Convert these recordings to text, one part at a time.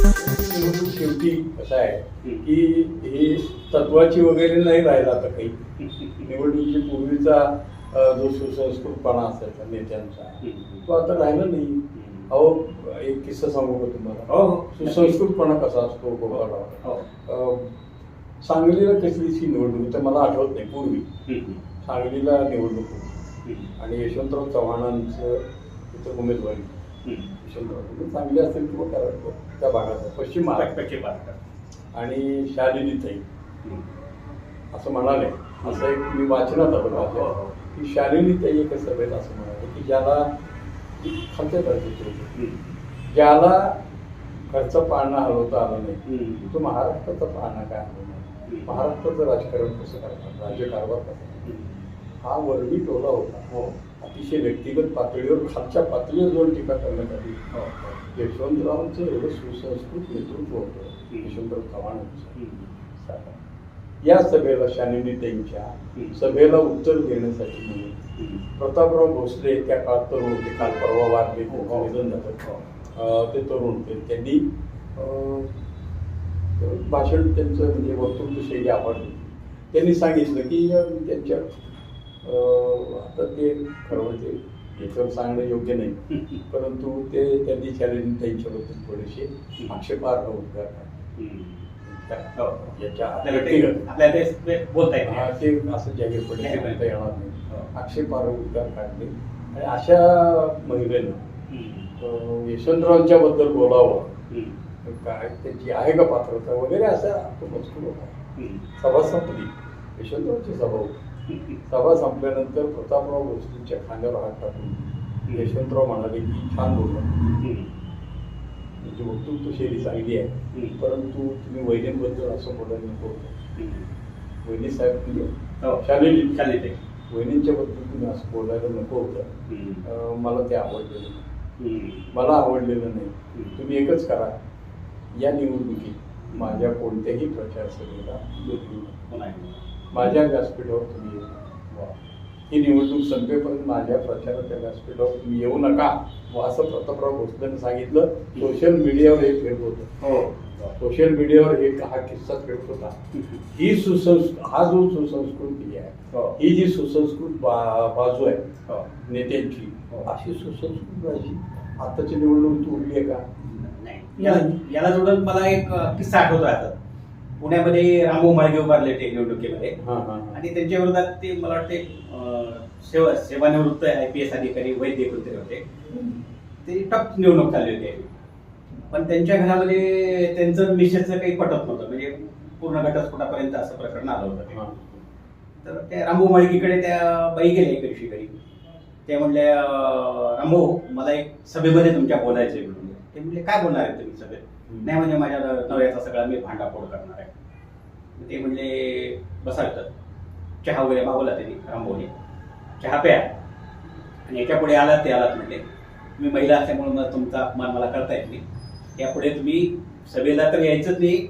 शेवटी कसं आहे की ही तत्वाची वगैरे नाही राहिला आता काही. निवडणुकी पूर्वीचा जो सुसंस्कृतपणा असायचा नेत्यांचा तो आता राहिला नाही. अहो एक किस्सा सांगू का तुम्हाला? हो सुसंस्कृतपणा कसा असतो गोपाळराव हो. सांगलीला कसलीची निवडणूक तर मला आठवत नाही पूर्वी. सांगलीला निवडणूक होती. आणि यशवंतराव चव्हाणांचं तिथं उमेदवारी. यशवंतराव तुम्ही चांगले असेल किंवा कराड त्या भागात. पश्चिम महाराष्ट्र. पश्चिम महाराष्ट्र. आणि शालिनीताई असं म्हणाले. असं एक मी वाचनात आलं माझ्या की शालिनीताई एका सभेत असं म्हणाले की ज्याला खालच्या दर्जाचे होते ज्याला घरचं पाळणं हलवता आलं नाही तो महाराष्ट्राचा पाळणा काय हलवणार? महाराष्ट्राचं राजकारण कसं करणार? राज्यकारभार कसा? हा वर्णी टोला होता. हो. अतिशय व्यक्तिगत पातळीवर खालच्या पातळीवर जाऊन टीका करण्यात आली हो. यशवंतरावांचं एवढं सुसंस्कृत नेतृत्व होतं. यशवंतराव चव्हाणांचं. या सभेला शालिनीताईंच्या हम्म. सभेला उत्तर देण्यासाठी म्हणून प्रतापराव भोसले त्या काळात तरुण होते. काल परवा वारले निधन झालं. अं, ते तरुण होते. त्यांनी भाषण त्यांचं म्हणजे वक्तृत्व शैली आवडली. त्यांनी सांगितलं की त्यांच्या आता ते खरं म्हणजे याच्यावर सांगणं योग्य नाही. परंतु ते त्यांनी शालिनी त्यांच्याबद्दल थोडेसे आक्षेपार्ह उद्गार. हो. व्यक्तिगत ते असं येणार नाही. आक्षेपार्ह उद्गार काढले आणि अशा महिलेनं यशवंतरावांच्या बद्दल बोलावं. काय त्याची आहे का पात्रता वगैरे असा तो मजकूर होता. सभा संपली. यशवंतरावांची सभा होती. सभा संपल्यानंतर प्रतापराव भोसलेच्या खांद्यावर हात टाकून यशवंतराव म्हणाले की छान बोलला. म्हणजे वक्तृत्व शैली चांगली आहे. परंतु तुम्ही वैद्यांबद्दल असं बोलायला नको. वैनी साहेब तुम्ही हो. शालेय. वहिनींच्या बद्दल तुम्ही असं बोलायला नको होतं मला ते आवडलेलं नाही. मला आवडलेलं नाही. तुम्ही एकच करा या निवडणुकीत माझ्या कोणत्याही प्रचार माझ्या व्यासपीठावर तुम्ही येऊ. ही निवडणूक संपेपर्यंत माझ्या प्रचाराच्या व्यासपीठावर तुम्ही येऊ नका व असं प्रतापराव भोसलेनं सांगितलं सोशल मीडियावर हे फिरत होतं हो. सोशल मीडियावर एक हा किस्सा फिरत होता ही सुसंस् हा जो सुसंस्कृती आहे हो. ही जी सुसंस्कृत बा- बाजू आहे हो. नेत्यांची हो. अशी सुसंस्कृत बाजी आताची निवडणूक तू उरली आहे का नाही. याला- जोडून मला एक किस्सा आठवतो आता पुण्यामध्ये रामभाऊ माळगे उभारले ते निवडणुकीमध्ये. आणि त्यांच्या विरोधात ते मला वाटते सेवा सेवानिवृत्त आय पी एस अधिकारी वैद्य कोणतरी होते. ते टप निवडणूक चालली होती. पण त्यांच्या घरामध्ये त्यांचं मिशनचं काही पटत नव्हतं. म्हणजे पूर्ण घटस्फोटापर्यंत असं प्रकरण आलं होतं. तर त्या रामभाऊ माळगीकडे त्या बाई गेल्या एका दिवशी घरी. त्या म्हणल्या रामभाऊ मला एक सभेमध्ये तुमच्या बोलायचं आहे म्हणून. ते म्हणले काय बोलणार आहे तुम्ही सभेत. नाही म्हणजे माझ्या नवऱ्याचा सगळा मी भांडाफोड करणार आहे. ते म्हणजे बसायचं चहा वगैरे मागवला त्यांनी रांबोली चहा प्या. आणि याच्यापुढे आलात ते आलात म्हणले मी महिला असल्यामुळे मला तुमचा अपमान मला करता येत नाही. यापुढे तुम्ही सभेला तर यायचंच नाही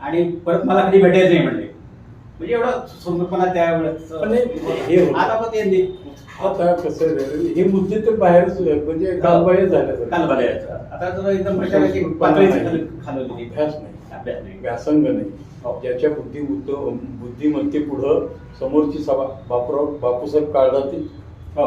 आणि परत मला कधी भेटायचं नाही म्हणले म्हणजे एवढं सुंदरपणा त्यावेळेस पण हे- हे होतं. आता पण त्यांनी आता कसं आहे, हे मुद्दे तर बाहेर म्हणजे कालबाह्य झाले आता जर एकदम प्रचाराची पातळीच खाली- खालवलेली अभ्यास नाही. अभ्यास नाही. व्यासंग. नाही. ज्याच्या बुद्धी बुद्धिमत्ते पुढं समोरची सभा बापूराव बापूसाहेब काळजातील. हो.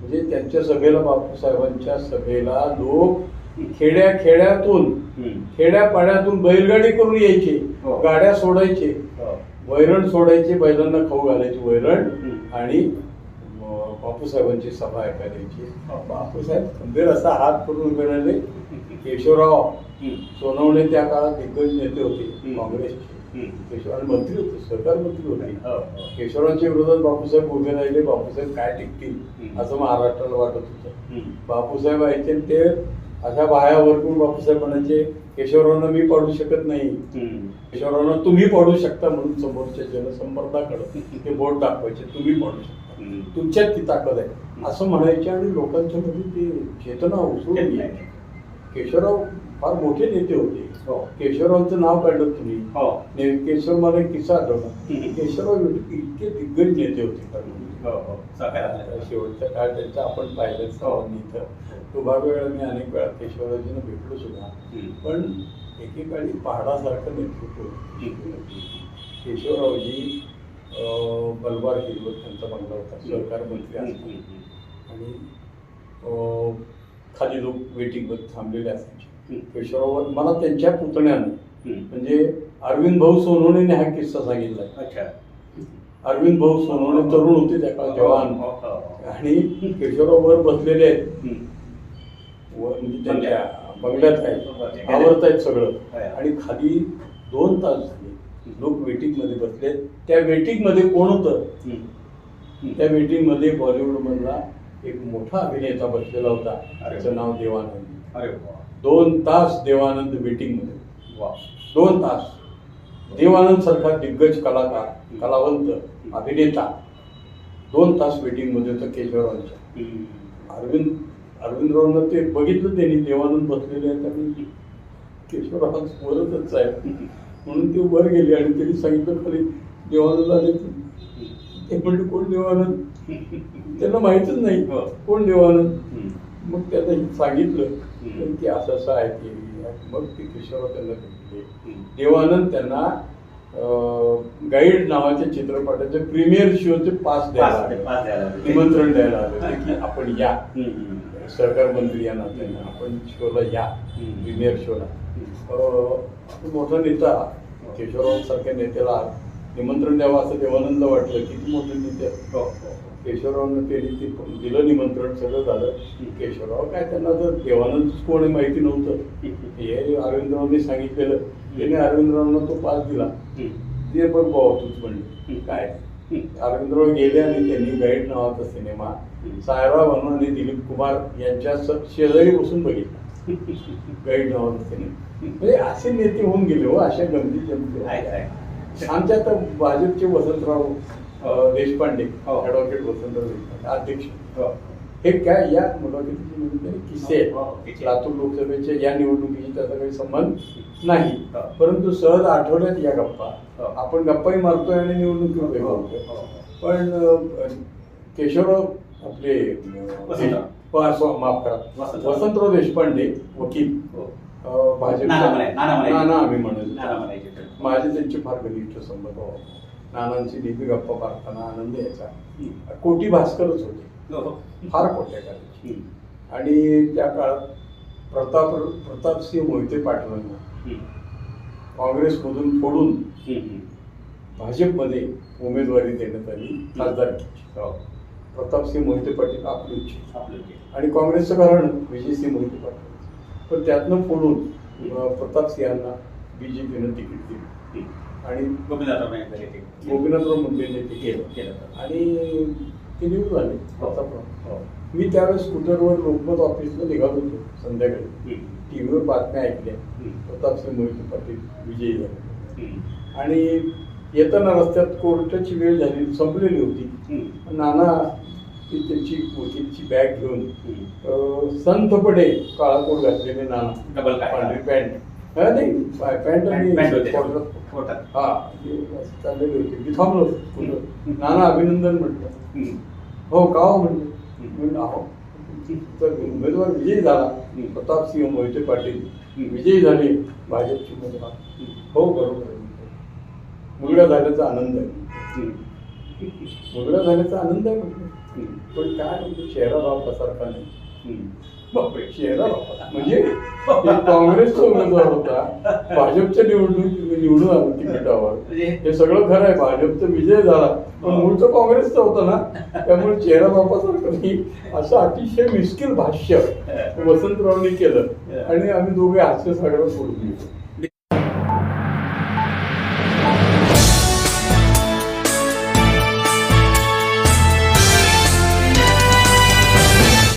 म्हणजे त्यांच्या सभेला बापूसाहेबांच्या सभेला लोक खेड्या खेड्यातून हम्म. खेड्या पाड्यातून बैलगाडी करून यायचे हो. गाड्या सोडायचे हो. वैरण सोडायचे बैलांना खाऊ घालायचे वैरण. आणि बापूसाहेबांची सभा ऐकायची हो. बापूसाहेब खंबीर असा हात करून उभे राहिले केशवराव. सोनवणे त्या काळात दिग्गज नेते होते. काँग्रेसचे हम्म. केशव आणि मंत्री होते सरकार मंत्री होते. केशवरावांच्या विरोधात बापूसाहेब उभे राहिले बापूसाहेब काय टिकतील. असं महाराष्ट्राला वाटत होतं. बापूसाहेब यायचे आणि ते अशा बाह्या वरकून बापूसाहेब म्हणायचे केशवरावांना मी पाडू शकत नाही. केशवरावांना तुम्ही पाडू शकता म्हणून समोरच्या जनसंपर्काकडे ते बोट दाखवायचे तुम्ही पाडू शकता. तुमच्यात ती ताकद आहे असं म्हणायचे आणि लोकांच्या मध्ये ती चेतना उसळून केशवराव फार मोठे नेते होते हो. केशवरावांचं नाव काढलं तुम्ही हो. केशव मला एक किस्सा आठवला. केशवराव इतके दिग्गज नेते होते शेवटचा काळ त्यांचा आपण पाहिलंच सर्वांनी इथं? तो भाग वेळा मी अनेक वेळा केशवराजींना भेटलो सुद्धा. पण एकेकाळी पहाडासारखं नेतृत्व. केशवरावजी बलवार हिरवत त्यांचा बंगला होता. सहकार मंत्री असताना आणि खाली लोक वेटिंगमध्ये थांबलेले असायचे. केशवराव मला त्यांच्या पुतण्यानं म्हणजे अरविंद भाऊ सोनवणेने हा किस्सा सांगितला. अच्छा. अरविंद भाऊ सोनवणे तरुण होते त्या काळात जवान. हो, हो. आणि केशवराव वर बसलेले आहेत. म्हणजे त्यांच्या बंगल्यात. आहेत. आवरत आहेत सगळं. आणि खाली दोन तास झाले. लोक वेटिंगमध्ये बसले त्या वेटिंगमध्ये कोण होतं. त्या मीटिंगमध्ये बॉलिवूड मधला एक मोठा अभिनेता बसलेला होता. त्याचं नाव देवानंद. अरे दोन तास देवानंद मीटिंगमध्ये वा. दोन तास. देवानंद सारखा दिग्गज कलाकार कलावंत अभिनेता दोन तास वेटिंगमध्ये होता केशवरावांच्या. अरविंद अरविंदरावांना ते बघितलं त्यांनी देवानंद बसलेले आहेत आणि केशवराव वरच आहे म्हणून ते वर गेले आणि त्यांनी सांगितलं खाली देवानंद आले ते म्हणले कोण देवानंद त्यांना माहितच नाही. कोण देवानंद. मग त्यांना सांगितलं. की असं असं आहे ते मग ते केशवराव त्यांना भेटले. देवानंद त्यांना गाईड नावाच्या चित्रपटाचे प्रीमियर शोचे पास द्यायला. निमंत्रण द्यायला आले की आपण या. सरकार मंत्री या नात्याने आपण शोला या. प्रीमियर शोला मोठा नेता केशवराव सारख्या नेत्याला निमंत्रण द्यावं असं देवानंद वाटलं किती मोठे नेते हो, हो. केशवरावांना त्यांनी ते पण दिलं निमंत्रण सगळं झालं. केशवराव काय त्यांना जर देवानंद कोण माहिती नव्हतं. हे अरविंदरावांनी सांगितलेलं. त्याने अरविंदरावांना तो पास दिला. ते बघ भाऊ तूच म्हणले. काय? अरविंदराव गेले आणि त्यांनी गाईड नावाचा सिनेमा सायरा वर्मा आणि दिलीप कुमार यांच्या शेजारी बसून बघितला. गाईड नावाचा सिनेमा. म्हणजे असे नेते होऊन गेले हो अशा गमती जमती. आमच्या आता भाजपचे वसंतराव देशपांडे. ॲडव्होकेट वसंतराव देशपांडे अध्यक्ष हो. हे काय या मुलाखतीचे निमित्ताने किस्से हो, हो, आहेत. लातूर लोकसभेच्या या निवडणुकीशी त्याचा काही संबंध नाही. परंतु सहज आठवड्यात या गप्पा. आपण गप्पाही मारतोय आणि हो. पण केशवराव आपले माफ करा वसंतराव. देशपांडे वकील. अं, भाजपचे- नाना आम्ही म्हणायचे. माझे त्यांचे फार घनिष्ठ संबंध नानांची नेहमी गप्पा मारताना आनंद यायचा. कोटी भास्करच होते हो. फार कोट्या. आणि त्या काळात प्रताप प्रतापसिंह मोहिते पाटलांना. काँग्रेसमधून फोडून. भाजपमध्ये उमेदवारी देण्यात आली खासदारकीची हो. प्रतापसिंह मोहिते पाटील आपले इच्छित आपलं जे. आणि काँग्रेसचं कारण विजयसिंह मोहिते पाटील पण त्यातनं फोडून प्रतापसिंहांना बीजेपीनं तिकीट दिलं. आणि गोपीनाथराव नाईकवाले ते. गोपीनाथराव मुंडेने ते केलं केलं तर. आणि ते हो. प्रतापराव हो. मी त्यावेळेस स्कूटरवर लोकमत ऑफिसला निघालो होतो संध्याकाळी हम्म. टीव्हीवर बातम्या ऐकल्या हम्म. प्रतापसिंह मोहिते पाटील विजयी झाले हम्म. आणि येताना रस्त्यात कोर्टाची वेळ झाली संपलेली होती हम्म. नाना ती त्यांची वकीलची बॅग घेऊन हम्म. अं, संथपणे काळा कोट घातलेले नाना डबल काय? पांढरी पॅन्ट नाही पॅन्ट होते. हा चाललेले मी थांबलो. नाना अभिनंदन म्हटलं. हो का हो म्हणलं तर उमेदवार विजयी झाला हम्म. प्रतापसिंह मोहिते पाटील. विजयी झाले भाजपचे उमेदवार हो बरोबर आहे मुलगा झाल्याचा आनंद आहे. मुलगा झाल्याचा आनंद आहे म्हटलं. पण काय म्हणजे चेहरा भाव कसारखा नाही म्हणजे काँग्रेसचा उमेदवार होता भाजपच्या निवडणूक निवडून आला तिकिटावर हे सगळं खरं आहे भाजपचा विजय झाला पण. मूळचं काँग्रेसचा होता ना त्यामुळे चेहरा बापासारखं नाही असं अतिशय मिस्किल भाष्य वसंतरावनी केलं आणि आम्ही दोघे हास्य सगळं सोडून